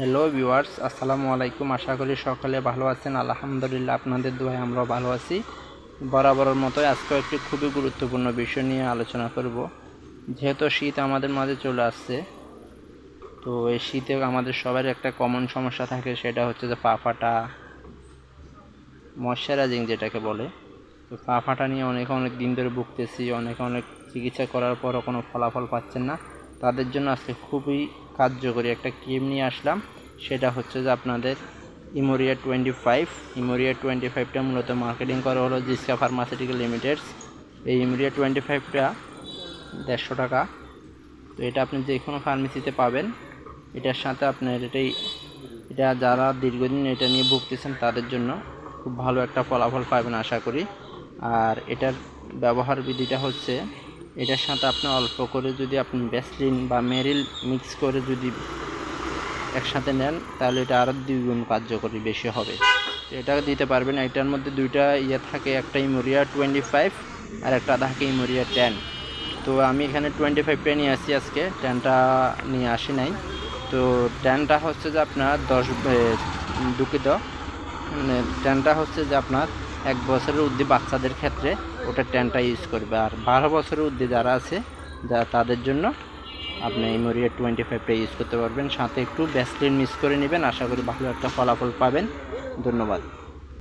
Hello viewers আসসালামু আলাইকুম আশা করি সকলে ভালো আছেন। আলহামদুলিল্লাহ, আপনাদের দোয়ায় আমরাও ভালো আছি। বরাবরের মতোই আজকেও একটি খুবই গুরুত্বপূর্ণ বিষয় নিয়ে আলোচনা করব। যেহেতু শীত আমাদের মাঝে চলে আসছে, তো এই শীতে আমাদের সবার একটা কমন সমস্যা থাকে, সেটা হচ্ছে যে পা ফাটা ময়শ্চারাইজিং যেটাকে বলে। তো পা ফাটা নিয়ে অনেক অনেক দিন ধরে ভুগতেছি, অনেক অনেক চিকিৎসা করার পরও কোনো ফলাফল পাচ্ছেন না। তাদের জন্য আজকে খুবই কার্যকরী একটা ক্রিম নিয়ে আসলাম। সেটা হচ্ছে যে আপনাদের Emoria twenty five Emoria twenty ফাইভটা মূলত মার্কেটিং করা হলো জিসকা ফার্মাসিউটিক্যাল লিমিটেডস এই ইমোরিয়া টোয়েন্টি ফাইভটা দেড়শো টাকা। তো এটা আপনি যে কোনো ফার্মেসিতে পাবেন। এটার সাথে আপনার এটাই, এটা যারা দীর্ঘদিন এটা নিয়ে ভুগতেছেন, তাদের জন্য খুব ভালো একটা ফলাফল পাবেন আশা করি। আর এটার ব্যবহার বিধিটা হচ্ছে এটার সাথে আপনি অল্প করে যদি আপনি ব্যাসলিন বা মেরিল মিক্স করে যদি একসাথে নেন, তাহলে এটা আরও দ্বিগুণ কার্যকরী বেশি হবে। এটা দিতে পারবেন, এটার মধ্যে দুইটা ইয়ে থাকে, একটা ইমোরিয়া টোয়েন্টি ফাইভ আর একটা থাকে ইমোরিয়া টেন তো আমি এখানে টোয়েন্টি ফাইভটা নিয়ে আসি আজকে টেনটা নিয়ে আসি নাই। তো টেনটা হচ্ছে যে আপনার দশ দুঃখিত। মানে টেনটা হচ্ছে যে আপনার এক বছরের উদ্দি বাচ্চাদের ক্ষেত্রে ওটা টেনটা ইউজ করবে। আর বারো বছরের উদ্দি যারা আছে, যা তাদের জন্য আপনি ইমোরিয়া টোয়েন্টি ফাইভটা ইউজ করতে পারবেন। সাথে একটু ব্যাসলিন মিস করে নেবেন। আশা করি ভালো একটা ফলাফল পাবেন। ধন্যবাদ।